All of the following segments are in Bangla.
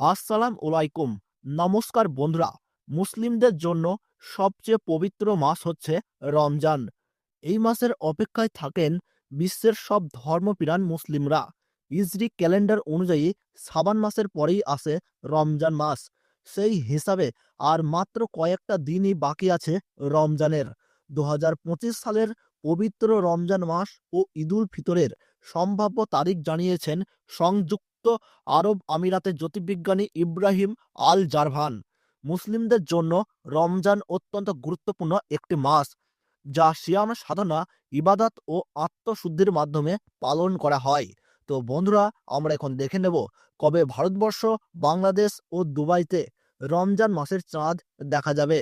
আসসালাম আলাইকুম নমস্কার বন্ধুরা, মুসলিমদের জন্য সবচেয়ে পবিত্র মাস হচ্ছে রমজান। এই মাসের অপেক্ষায় থাকেন বিশ্বের সব ধর্মপ্রাণ মুসলিমরা। ইজরি ক্যালেন্ডার অনুযায়ী সাবান মাসের পরেই আসে রমজান মাস। সেই হিসাবে আর মাত্র কয়েকটা দিনই বাকি আছে রমজানের। দু হাজার পঁচিশ সালের পবিত্র রমজান মাস ও ঈদুল ফিতরের সম্ভাব্য তারিখ জানিয়েছেন সংযুক্ত আরব আমিরাতের জ্যোতির্বিজ্ঞানী ইব্রাহিম আল জারভান মুসলিমদের জন্য রমজান অত্যন্ত গুরুত্বপূর্ণ একটি মাস, যা সিয়াম সাধনা, ইবাদত ও আত্মশুদ্ধির মাধ্যমে পালন করা হয়। তো বন্ধুরা, আমরা এখন দেখে নেব কবে ভারতবর্ষ, বাংলাদেশ ও দুবাইতে রমজান মাসের চাঁদ দেখা যাবে।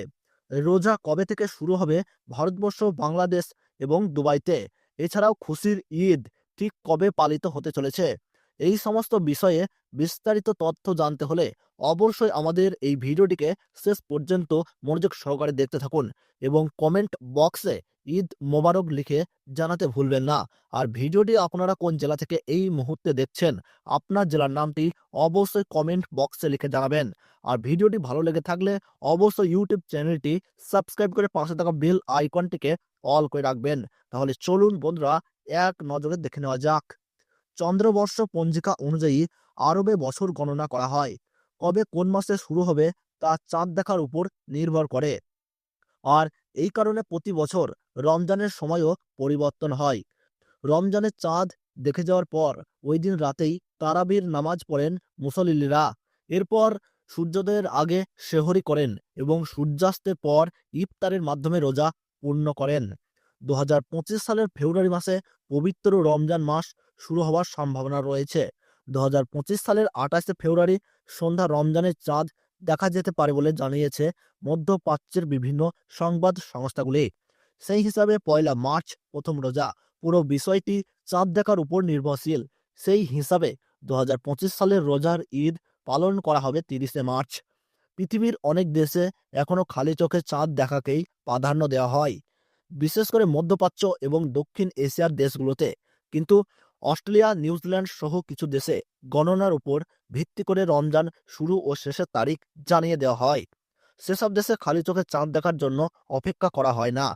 রোজা কবে থেকে শুরু হবে ভারতবর্ষ, বাংলাদেশ এবং দুবাইতে? এছাড়াও খুশির ঈদ ঠিক কবে পালিত হতে চলেছে? এই সমস্ত বিষয়ে বিস্তারিত তথ্য জানতে হলে অবশ্যই আমাদের এই ভিডিওটিকে শেষ পর্যন্ত মনোযোগ সহকারে দেখতে থাকুন এবং কমেন্ট বক্সে ঈদ মোবারক লিখে জানাতে ভুলবেন না। আর ভিডিওটি আপনারা কোন জেলা থেকে এই মুহূর্তে দেখছেন, আপনার জেলার নামটি অবশ্যই কমেন্ট বক্সে লিখে জানাবেন। আর ভিডিওটি ভালো লেগে থাকলে অবশ্যই ইউটিউব চ্যানেলটি সাবস্ক্রাইব করে পাশে থাকা বেল আইকনটিকে অল করে রাখবেন। তাহলে চলুন বন্ধুরা, এক নজরে দেখে নেওয়া যাক। চন্দ্রবর্ষ পঞ্জিকা অনুযায়ী আরবে বছর গণনা করা হয়। কবে কোন মাসে শুরু হবে তা চাঁদ দেখার উপর নির্ভর করে। আর এই কারণে প্রতি বছর রমজানের সময়ও পরিবর্তন হয়। রমজানের চাঁদ দেখে যাওয়ার পর ওই দিন রাতেই তারাবির নামাজ পড়েন মুসল্লিরা। এরপর সূর্যোদয়ের আগে শেহরি করেন এবং সূর্যাস্তের পর ইফতারের মাধ্যমে রোজা পূর্ণ করেন। দু হাজার পঁচিশ সালের ফেব্রুয়ারি মাসে পবিত্র রমজান মাস শুরু হওয়ার সম্ভাবনা রয়েছে। দু হাজার পঁচিশ সালের আঠাশে ফেব্রুয়ারি সন্ধ্যা রমজানের চাঁদ দেখা যেতে পারে বলে জানিয়েছে মধ্যপ্রাচ্যের বিভিন্ন সংবাদ সংস্থাগুলি। সেই হিসাবে পয়লা মার্চ প্রথম রোজা পুরো বিষয়টি চাঁদ দেখার উপর নির্ভরশীল। সেই হিসাবে দু হাজার পঁচিশ সালের রোজার ঈদ পালন করা হবে তিরিশে মার্চ। পৃথিবীর অনেক দেশে এখনও খালি চোখে চাঁদ দেখাকেই প্রাধান্য দেওয়া হয়। বিশেষ করে মধ্যপ্রাচ্য এবং দক্ষিণ এশিয়ার দেশগুলোতে, কিন্তু অস্ট্রেলিয়া, নিউজিল্যান্ড সহ কিছু দেশে গণনার উপর ভিত্তি করে রমজান শুরু ও শেষের তারিখ জানিয়ে দেওয়া হয়। সেসব দেশে খালি চোখে চাঁদ দেখার জন্য অপেক্ষা করা হয় না।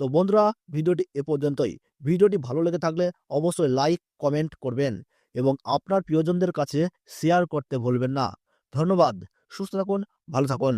তো বন্ধুরা, ভিডিওটি এ পর্যন্তই। ভিডিওটি ভালো লেগে থাকলে অবশ্যই লাইক, কমেন্ট করবেন এবং আপনার প্রিয়জনদের কাছে শেয়ার করতে ভুলবেন না। ধন্যবাদ। সুস্থ থাকুন, ভালো থাকুন।